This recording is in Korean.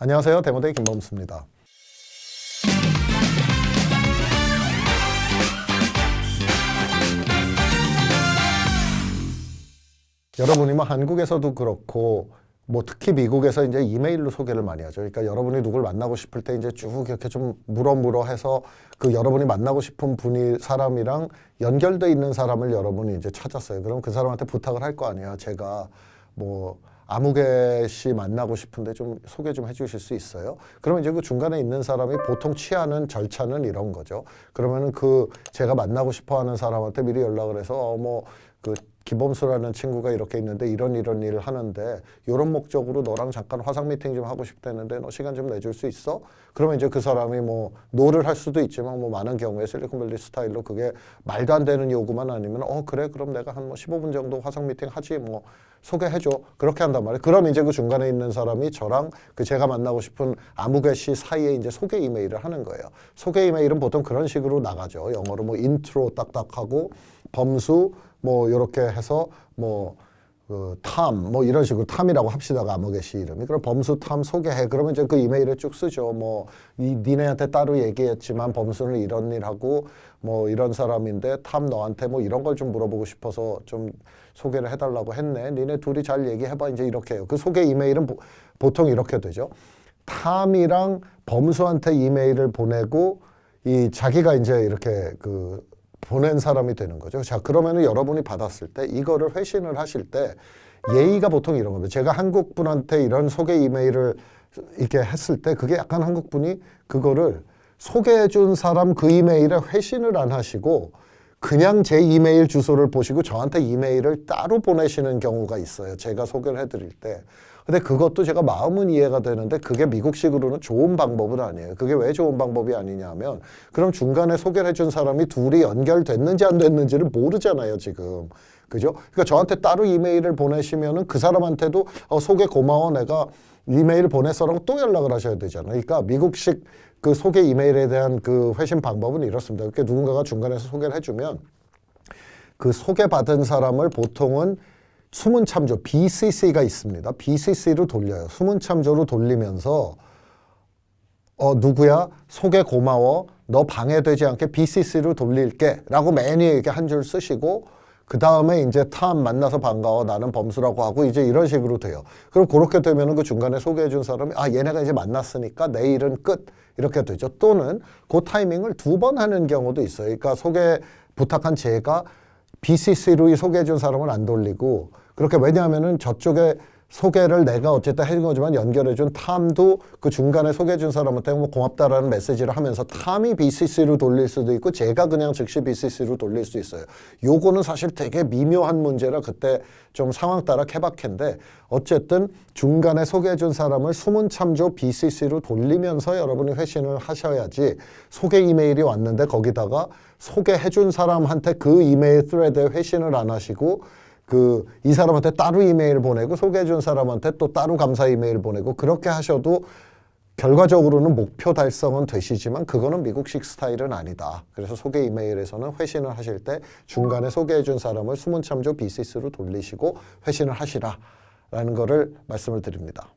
안녕하세요. 데모데이 김범수입니다. 여러분이 뭐 한국에서도 그렇고 뭐 특히 미국에서 이제 이메일로 소개를 많이 하죠. 그러니까 여러분이 누굴 만나고 싶을 때 이제 쭉 이렇게 좀 물어물어 해서 그 여러분이 만나고 싶은 분이 사람이랑 연결돼 있는 사람을 여러분이 이제 찾았어요. 그럼 그 사람한테 부탁을 할 거 아니야. 제가 뭐 아무개 씨 만나고 싶은데 좀 소개 좀 해주실 수 있어요? 그러면 이제 그 중간에 있는 사람이 보통 취하는 절차는 이런 거죠. 그러면은 그 제가 만나고 싶어하는 사람한테 미리 연락을 해서 어뭐그 기범수라는 친구가 이렇게 있는데 이런 이런 일을 하는데 이런 목적으로 너랑 잠깐 화상 미팅 좀 하고 싶다는데 너 시간 좀 내줄 수 있어? 그러면 이제 그 사람이 뭐 노를 할 수도 있지만 뭐 많은 경우에 실리콘밸리 스타일로 그게 말도 안 되는 요구만 아니면 어 그래 그럼 내가 한 뭐 15분 정도 화상 미팅 하지 뭐 소개해줘 그렇게 한단 말이에요. 그럼 이제 그 중간에 있는 사람이 저랑 그 제가 만나고 싶은 아무개 씨 사이에 이제 소개 이메일을 하는 거예요. 소개 이메일은 보통 그런 식으로 나가죠. 영어로 뭐 인트로 딱딱하고 범수 뭐 이렇게 해서 뭐 그 탐, 뭐 이런 식으로 탐이라고 합시다가 아무개 씨 이름이. 그럼 범수 탐 소개해. 그러면 이제 그 이메일에 쭉 쓰죠. 뭐, 이, 니네한테 따로 얘기했지만 범수는 이런 일 하고 뭐 이런 사람인데 탐 너한테 뭐 이런 걸 좀 물어보고 싶어서 좀 소개를 해달라고 했네. 니네 둘이 잘 얘기해봐. 이제 이렇게 해요. 그 소개 이메일은 보, 보통 이렇게 되죠. 탐이랑 범수한테 이메일을 보내고 이 자기가 이제 이렇게 그 보낸 사람이 되는 거죠. 자, 그러면은 여러분이 받았을 때 이거를 회신을 하실 때 예의가 보통 이런 겁니다. 제가 한국 분한테 이런 소개 이메일을 이렇게 했을 때 그게 약간 한국 분이 그거를 소개해 준 사람 그 이메일에 회신을 안 하시고 그냥 제 이메일 주소를 보시고 저한테 이메일을 따로 보내시는 경우가 있어요. 제가 소개를 해드릴 때. 근데 그것도 제가 마음은 이해가 되는데 그게 미국식으로는 좋은 방법은 아니에요. 그게 왜 좋은 방법이 아니냐 하면 그럼 중간에 소개를 해준 사람이 둘이 연결됐는지 안 됐는지를 모르잖아요, 지금. 그죠? 그러니까 저한테 따로 이메일을 보내시면은 그 사람한테도 어, 소개 고마워. 내가 이메일 보냈어라고 또 연락을 하셔야 되잖아요. 그러니까 미국식 그 소개 이메일에 대한 그 회신 방법은 이렇습니다. 그렇게 누군가가 중간에서 소개를 해주면 그 소개받은 사람을 보통은 수문 참조 BCC가 있습니다. BCC로 돌려요. 수문 참조로 돌리면서 어 누구야 소개 고마워 너 방해되지 않게 BCC로 돌릴게 라고 맨 위에 이렇게 한 줄 쓰시고 그 다음에 이제 탐 만나서 반가워 나는 범수라고 하고 이제 이런 식으로 돼요. 그럼 그렇게 되면은 그 중간에 소개해 준 사람이 아 얘네가 이제 만났으니까 내일은 끝 이렇게 되죠. 또는 그 타이밍을 두 번 하는 경우도 있어요. 그러니까 소개 부탁한 제가 BCC로 소개해준 사람은 안 돌리고 그렇게 왜냐하면은 저쪽에 소개를 내가 어쨌든 해준 거지만 연결해준 탐도 그 중간에 소개해준 사람한테 뭐 고맙다라는 메시지를 하면서 탐이 BCC로 돌릴 수도 있고 제가 그냥 즉시 BCC로 돌릴 수 있어요. 요거는 사실 되게 미묘한 문제라 그때 좀 상황 따라 케바케인데 어쨌든 중간에 소개해준 사람을 수문 참조 BCC로 돌리면서 여러분이 회신을 하셔야지 소개 이메일이 왔는데 거기다가 소개해준 사람한테 그 이메일 스레드에 회신을 안 하시고 그 이 사람한테 따로 이메일 보내고 소개해 준 사람한테 또 따로 감사 이메일 보내고 그렇게 하셔도 결과적으로는 목표 달성은 되시지만 그거는 미국식 스타일은 아니다. 그래서 소개 이메일에서는 회신을 하실 때 중간에 소개해 준 사람을 수문 참조 BCS로 돌리시고 회신을 하시라 라는 거를 말씀을 드립니다.